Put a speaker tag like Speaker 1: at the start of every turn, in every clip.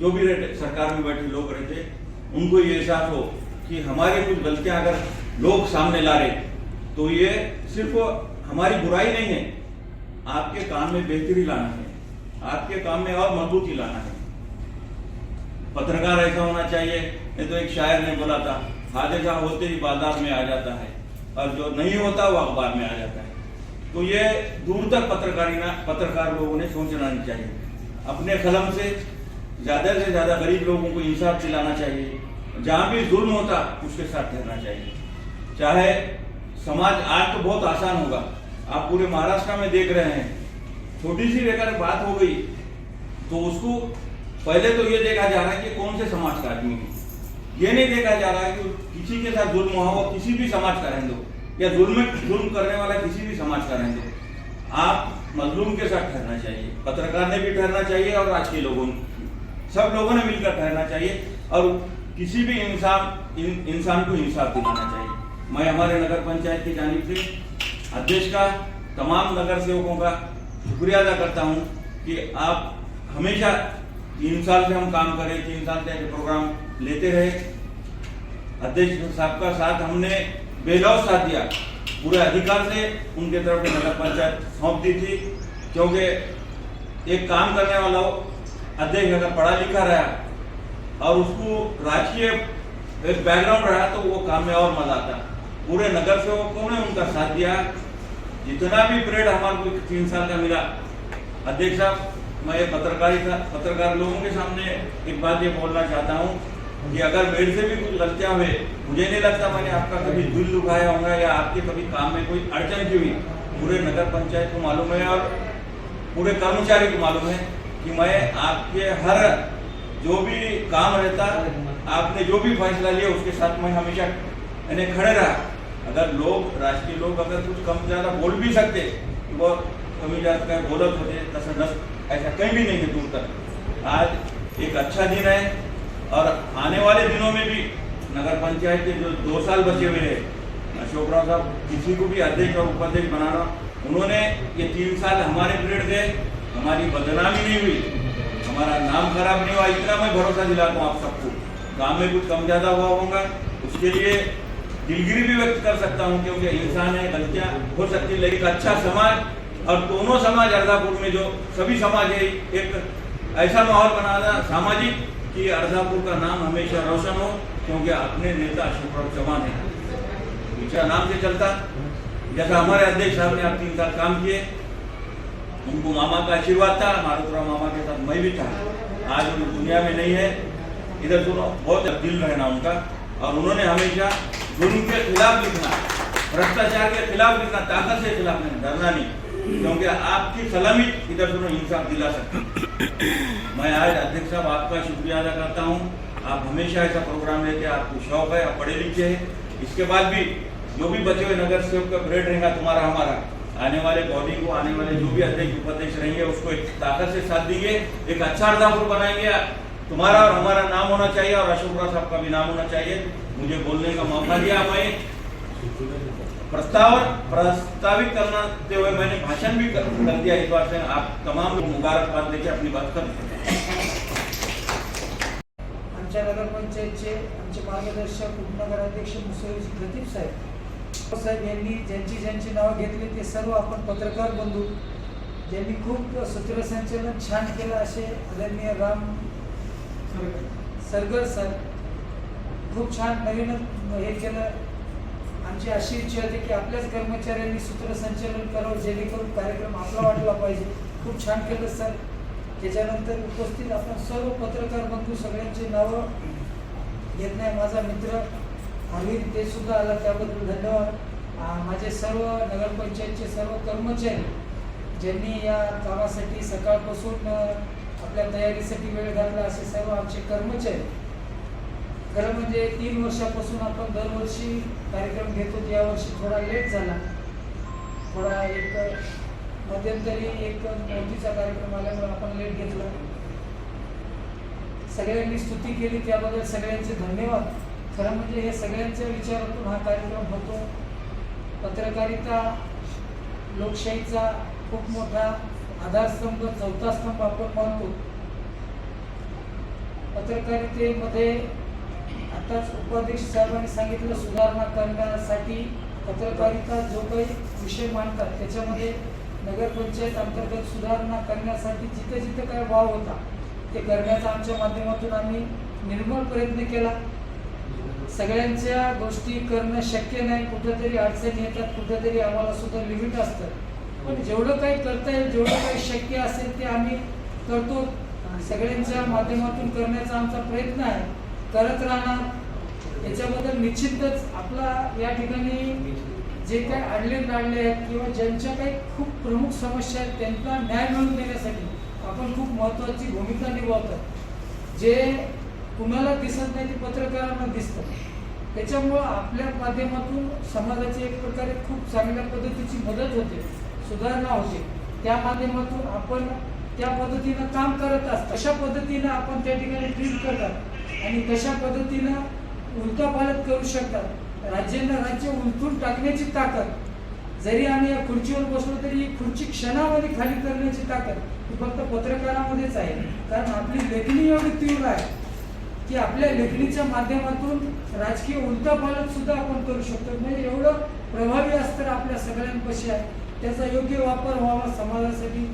Speaker 1: जो भी रहते सरकार में बैठे लोग रहते, उनको ये एहसास हो कि हमारी कुछ गलतियाँ अगर लोग सामने ला रहे तो ये सिर्फ़ हमारी बुराई नहीं है, आपके काम में बेहतरी लाना है, आपके काम में और मजबूती लाना है। पत्रकार ऐसा होना चाहिए, नहीं तो एक शायर ने बोला था हादसा होते ही बाज़ार में आ जाता है, और जो नहीं होता वो अखबार में आ जाता है। तो ये दूर तक पत्रकारिना, पत्रकार लोगों ने सोचना नहीं चाहिए। अपने कलम से ज़्यादा से ज़्यादा गरीब लोगों को इंसाफ दिलाना चाहिए। जहाँ भी जुल्म होता, उसके साथ ठहरना चाहिए। चाहे समाज आज तो बहुत आसान होगा। आप पूरे महाराष्ट्र में देख रहे हैं। छोटी सी लेकर बात हो गई तो उसको पहले तो ये देखा जा रहा है कि कौन से समाज का आदमी है। ये नहीं देखा जा रहा है कि किसी के साथ जुल्म हुआ हो, किसी भी समाज का रहने दो। या जुल्म जुल्म करने वाला किसी भी समाज का रहने दो। आप मजलूम के साथ ठहरना चाहिए। पत्रकार ने भी ठहरना चाहिए और राजकीय लोगों ने। सब लोगों ने मिलकर ठहरना चाहिए और किसी भी इंसान इंसान को इंसाफ दिलाना चाहिए। मैं हमारे नगर पंचायत की जानिब से अध्यक्ष का, तमाम नगर सेवकों का शुक्रिया अदा करता हूँ कि आप हमेशा तीन साल से हम काम करें तीन साल से प्रोग्राम लेते रहे। अध्यक्ष साहब का साथ हमने बेलौस साथ दिया। पूरे अधिकार से उनके तरफ़ नगर पंचायत सौंप दी थी, क्योंकि एक काम करने वाला हो अध्यक्ष अगर पढ़ा लिखा रहा और उसको राजकीय बैकग्राउंड रहा तो वो काम में और मज़ा आता। पूरे नगर सेवकों ने उनका साथ दिया? जितना भी पीरियड हमारे को तीन साल का मिला। अध्यक्ष साहब, मैं ये पत्रकारिता पत्रकार लोगों के सामने एक बात ये बोलना चाहता हूँ कि अगर मेरे से भी कुछ गलतियाँ हुए मुझे नहीं लगता मैंने आपका कभी दिल दुखाया होगा या आपके कभी काम में कोई अड़चन की हुई। पूरे नगर पंचायत को मालूम है और पूरे कर्मचारी को मालूम है। कि मैं आपके हर जो भी काम रहता, आपने जो भी फैसला लिया, उसके साथ मैं हमेशा यानी खड़े रहा। अगर लोग, राजकीय लोग अगर कुछ कम ज़्यादा बोल भी सकते तो वो कमी ज़्यादा का बोलत होते तसं नस ऐसा कहीं भी नहीं है दूर तक। आज एक अच्छा दिन है, और आने वाले दिनों में भी नगर पंचायत के जो दो साल बचे हुए हैं, अशोक राव साहब, किसी को भी अध्यक्ष और उपाध्यक्ष बनाना, उन्होंने ये तीन साल हमारे पीरियड गए हमारी बदनामी नहीं हुई। हमारा नाम खराब नहीं हुआ, इतना मैं भरोसा दिलाता हूँ आप सबको। काम में कुछ कम ज़्यादा हुआ होगा, उसके लिए दिलगिरी भी व्यक्त कर सकता हूँ क्योंकि इंसान है, गलतियाँ हो सकती है, लेकिन अच्छा समाज और दोनों समाज अर्धापुर में जो सभी समाज है, एक ऐसा माहौल बनाना सामाजिक कि अर्धापुर का नाम हमेशा रोशन हो, क्योंकि अपने नेता अशोकराव चौहान है। पीछा नाम से चलता, जैसा हमारे अध्यक्ष साहब ने आप तीन साल काम किए उनको मामा का आशीर्वाद था मारुतराव मामा के साथ मैं भी था। आज उन दुनिया में नहीं है। इधर सुनो, बहुत दिल रहना उनका। और उन्होंने हमेशा जुल्म के खिलाफ लिखना, भ्रष्टाचार के खिलाफ लिखना, ताकत से खिलाफ नहीं, डरना नहीं। क्योंकि आपकी सलामी, इधर सुनो, इंसाफ दिला सकते मैं आज अध्यक्ष साहब, आपका शुक्रिया अदा करता हूँ। आप हमेशा ऐसा प्रोग्राम हैं आपको शौक है, आप पढ़े लिखे हैं। इसके बाद भी जो भी बचे हुए नगर सेवक का पीरियड रहेगा, तुम्हारा, हमारा। आने वाले बॉडी को आने वाले जो भी अध्यक्ष उपाध्यक्ष रहेंगे उसको एक ताकत से साथ देंगे एक अच्छा अर्धापुर बनाएंगे। तुम्हारा और हमारा नाम होना चाहिए और अशोक राव साहब का भी नाम होना चाहिए। मुझे बोलने का मौका दिया मैं प्रस्ताव प्रस्तावित करते हुए मैंने भाषण भी कर, कर दिया इस बार से। आप तमाम लोग मुबारकबाद देके अपनी बात कर
Speaker 2: आमच्या नगरपंचायतचे आमचे मार्गदर्शक उपनगराध्यक्ष मुसळीजी प्रदीप साहेब साहेब यांनी ज्यांची ज्यांची नावं घेतली ते सर्व आपण पत्रकार बंधू ज्यांनी खूप सूत्रसंचालन छान केलं असे आदरणीय राम सरगर सर. खूप छान नवीन हे केलं. आमची अशी इच्छा होती की आपल्याच कर्मचाऱ्यांनी सूत्रसंचालन करावं जेणेकरून कार्यक्रम आपला वाटला पाहिजे. खूप छान केलं सर. त्याच्यानंतर उपस्थित आपण सर्व पत्रकार बंधू सगळ्यांची नावं घेत नाही माझा मित्र. आणि ते सुद्धा आला त्याबद्दल धन्यवाद. माझे सर्व नगरपंचायतचे सर्व कर्मचारी ज्यांनी या कामासाठी सकाळपासून आपल्या तयारीसाठी वेळ घातला असे सर्व आमचे कर्मचारी. खरं म्हणजे तीन वर्षापासून आपण दरवर्षी कार्यक्रम घेतो यावर्षी थोडा लेट झाला. थोडा एक मध्यंतरी एक मोदीचा कार्यक्रम आल्यामुळे आपण लेट घेतला. सगळ्यांनी स्तुती केली. त्याबद्दल सगळ्यांचे धन्यवाद. खरं म्हणजे हे सगळ्यांच्या विचारातून हा कार्यक्रम होतो. पत्रकारिता लोकशाहीचा खूप मोठा आधारस्तंभ चौथा स्तंभ आपण मानतो पत्रकारितेमध्ये आताच उपाध्यक्ष साहेबांनी सांगितलं सुधारणा करण्यासाठी पत्रकारिता जो काही विषय मांडतात त्याच्यामध्ये नगरपंचायत अंतर्गत सुधारणा करण्यासाठी जिथे जिथे काय वाव होता ते करण्याचा आमच्या माध्यमातून आम्ही निर्मळ प्रयत्न केला. सगळ्यांच्या गोष्टी करणं शक्य नाही कुठेतरी अडचणी येतात कुठेतरी आम्हाला सुद्धा लिमिट असतं. पण जेवढं काही करता येईल जेवढं काही शक्य असेल ते आम्ही करतो. सगळ्यांच्या माध्यमातून करण्याचा आमचा प्रयत्न आहे. करत राहणार याच्याबद्दल निश्चितच आपला या ठिकाणी जे काही अडले राडले आहेत किंवा ज्यांच्या काही खूप प्रमुख समस्या आहेत त्यांना न्याय मिळवून देण्यासाठी आपण खूप महत्त्वाची भूमिका निभावतात जे कुणाला दिसत नाही ते पत्रकारांना दिसतं. त्याच्यामुळं आपल्या माध्यमातून समाजाची एक प्रकारे खूप चांगल्या पद्धतीची मदत होते सुधारणा होते. त्या माध्यमातून आपण त्या पद्धतीनं काम करत असतो कशा पद्धतीनं आपण त्या ठिकाणी ट्रीट करतात आणि कशा पद्धतीनं उलटापालट करू शकतात. राज्यांना राज्य उलटून टाकण्याची ताकद. जरी आम्ही या खुर्चीवर बसलो तरी ही खुर्ची क्षणामध्ये खाली करण्याची ताकद ही फक्त पत्रकारामध्येच आहे. कारण आपली लेखणी एवढी तीव्र आहे. की आपल्या लेखणीच्या माध्यमातून राजकीय उलटापालट सुद्धा आपण करू शकतो. म्हणजे एवढं प्रभावी असतं आपल्या सगळ्यांपाशी आहे. त्याचा योग्य वापर व्हावा समाजासाठी.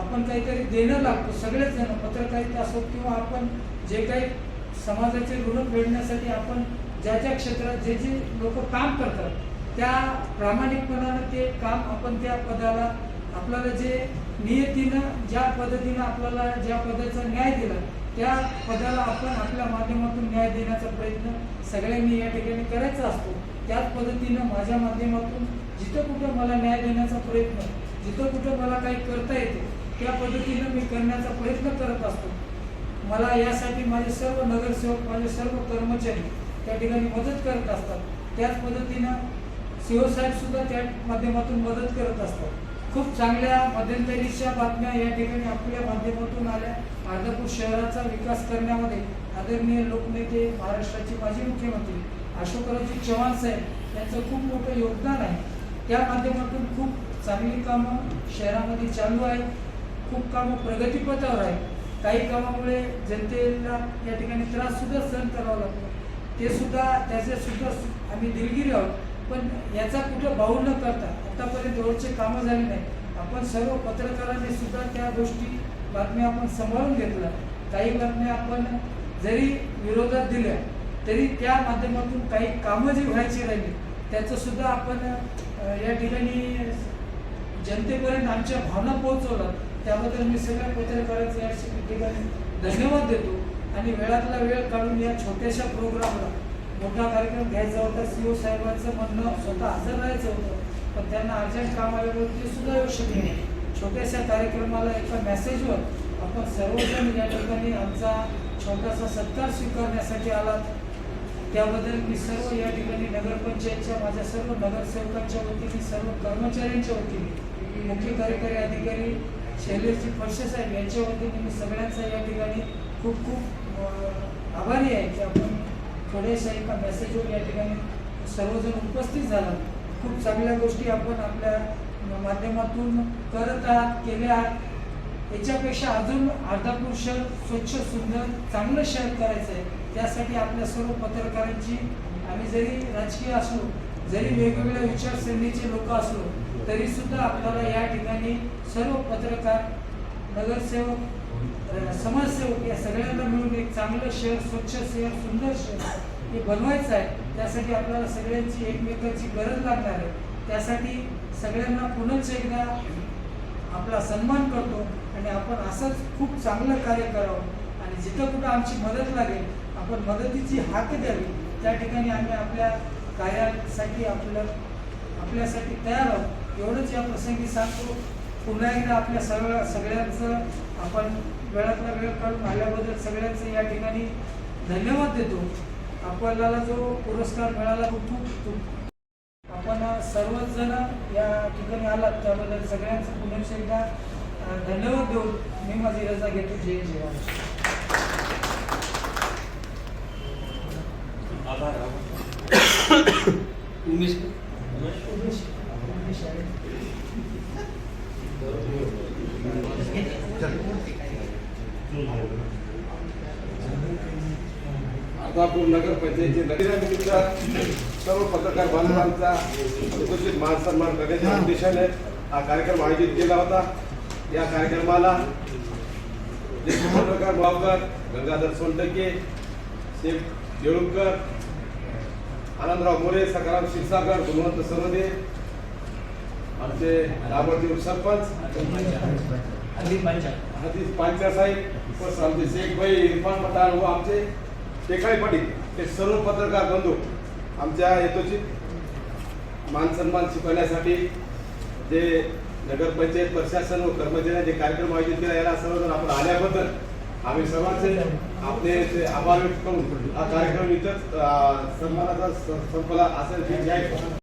Speaker 2: आपण काहीतरी देणं लागतो. सगळेच जण पत्रकारिता असो किंवा आपण जे काही समाजाचे ऋण फेडण्यासाठी आपण ज्या ज्या क्षेत्रात जे जे लोक काम करतात त्या प्रामाणिकपणानं ते काम आपण त्या पदाला आपल्याला जे नियतीनं ज्या पद्धतीनं आपल्याला ज्या पदाचा न्याय दिला त्या पदाला आपण आपल्या माध्यमातून न्याय देण्याचा प्रयत्न सगळ्यांनी या ठिकाणी करायचा असतो. त्याच पद्धतीनं माझ्या माध्यमातून जिथं कुठं मला न्याय देण्याचा प्रयत्न जिथं कुठं मला काही करता येते त्या पद्धतीनं मी करण्याचा प्रयत्न करत असतो. मला यासाठी माझे सर्व नगरसेवक माझे सर्व कर्मचारी त्या ठिकाणी मदत करत असतात. त्याच पद्धतीनं सीओ त्या माध्यमातून मदत करत असतात. खूप चांगल्या मध्यंतरीच्या बातम्या या ठिकाणी आपल्या माध्यमातून आल्या. अर्धापूर शहराचा विकास करण्यामध्ये आदरणीय लोकनेते महाराष्ट्राचे माजी मुख्यमंत्री अशोकरावजी चव्हाण साहेब यांचं खूप मोठं योगदान आहे. त्या माध्यमातून खूप चांगली कामं शहरामध्ये चालू आहेत. खूप कामं प्रगतीपथावर आहेत. काही कामामुळे जनतेला या ठिकाणी त्रास सुद्धा सहन करावा लागतो. ते सुद्धा त्याचे सुद्धा आम्ही दिलगिरी आहोत. पण याचा कुठं भाऊ न करता? आतापर्यंत एवढचे कामं झाली नाही. आपण सर्व पत्रकारांनी सुद्धा त्या गोष्टी बातम्या आपण सांभाळून घेतल्या. काही बातम्या आपण जरी विरोधात दिल्या तरी त्या माध्यमातून काही कामं जी व्हायची राहिली त्याचं सुद्धा आपण या ठिकाणी जनतेपर्यंत आमच्या भावना पोहोचवल्या. त्याबद्दल मी सगळ्या पत्रकारांचे या ठिकाणी धन्यवाद देतो. आणि वेळातला वेळ काढून या छोट्याशा प्रोग्रामला मोठा कार्यक्रम घ्यायचा होता सीओ साहेबांचं म्हणणं स्वतः हजर राहायचं होतं. पण त्यांना अर्जंट काम ते सुद्धा येऊ शकले नाही. छोट्याशा कार्यक्रमाला एका मेसेजवर आपण सर्वजण या ठिकाणी आमचा छोटासा सत्कार स्वीकारण्यासाठी आलात. त्याबद्दल मी सर्व या ठिकाणी नगरपंचायतच्या माझ्या सर्व नगरसेवकांच्या वतीने सर्व कर्मचाऱ्यांच्या वतीने मुख्य कार्यकारी अधिकारी शैलेशजी फडसे साहेब यांच्या वतीने मी सगळ्यांचा या ठिकाणी खूप खूप आभारी आहे की आपण थोडेशा एका मेसेजवर या ठिकाणी सर्वजण उपस्थित झाला. खूप चांगल्या गोष्टी आपण आपल्या माध्यमातून करत आहात केल्या आहात. याच्यापेक्षा अजून अर्धापूर शहर स्वच्छ सुंदर चांगलं शहर करायचं आहे. त्यासाठी आपल्या सर्व पत्रकारांची आम्ही जरी राजकीय असलो जरी वेगवेगळ्या विचारसरणीचे लोक असलो तरी सुद्धा आपल्याला या ठिकाणी सर्व पत्रकार नगरसेवक समाजसेवक या सगळ्यांना मिळून एक चांगलं शहर स्वच्छ शहर सुंदर शहर हे बनवायचं आहे. त्यासाठी आपल्याला सगळ्यांची एकमेकांची गरज लागणार आहे. त्यासाठी सगळ्यांना पुनश्च एकदा आपला सन्मान करतो आणि आपण असंच खूप चांगलं कार्य करावं. आणि जिथं कुठं आमची मदत लागेल आपण मदतीची हाक द्यावी. त्या ठिकाणी आम्ही आपल्या कार्यासाठी आपलं आपल्यासाठी तयार आहोत. एवढंच या प्रसंगी सांगतो. पुन्हा एकदा आपल्या सगळ्या सगळ्यांचं आपण वेळातला वेळ काढून आल्याबद्दल सगळ्यांचं या ठिकाणी धन्यवाद देतो. आपल्याला जो पुरस्कार मिळाला तो खूप खूप. आपण सर्वच जण या ठिकाणी आलात त्याबद्दल सगळ्यांचं पुनश्च एकदा धन्यवाद देऊन मी माझी रजा घेतो. जय जय.
Speaker 3: उमेश.
Speaker 2: उमेश- उमेश आहे.
Speaker 4: अर्धापूर नगर पंचायतीचे नगरनिमित्त सर्व पत्रकार बांधवांचा उपस्थित मान सन्मान करण्याच्या उद्देशाने हा कार्यक्रम आयोजित केला होता. या कार्यक्रमाला ज्येष्ठ पत्रकार मावकर गंगाधर सोनटके शेख येळुणकर आनंदराव मोरे सकाराम क्षीरसागर गुणवंत सरवदे आमचे लाभार्थी सरपंच हदीस पांचा साहेब प्लस आमचे शेख भाई इरफान पठाण व आमचे. टेकाळे पाटील? हे सर्व पत्रकार बंधू. आमच्या यथोचित मान सन्मान शिकवण्यासाठी जे नगरपंचायत प्रशासन व कर्मचाऱ्यांनी जे कार्यक्रम आयोजित केला याला सर्वजण आपण आल्याबद्दल आम्ही सर्वांचे आपले ते आभार व्यक्त करून हा कार्यक्रम इथंच सन्मानाचा संपला असं आहे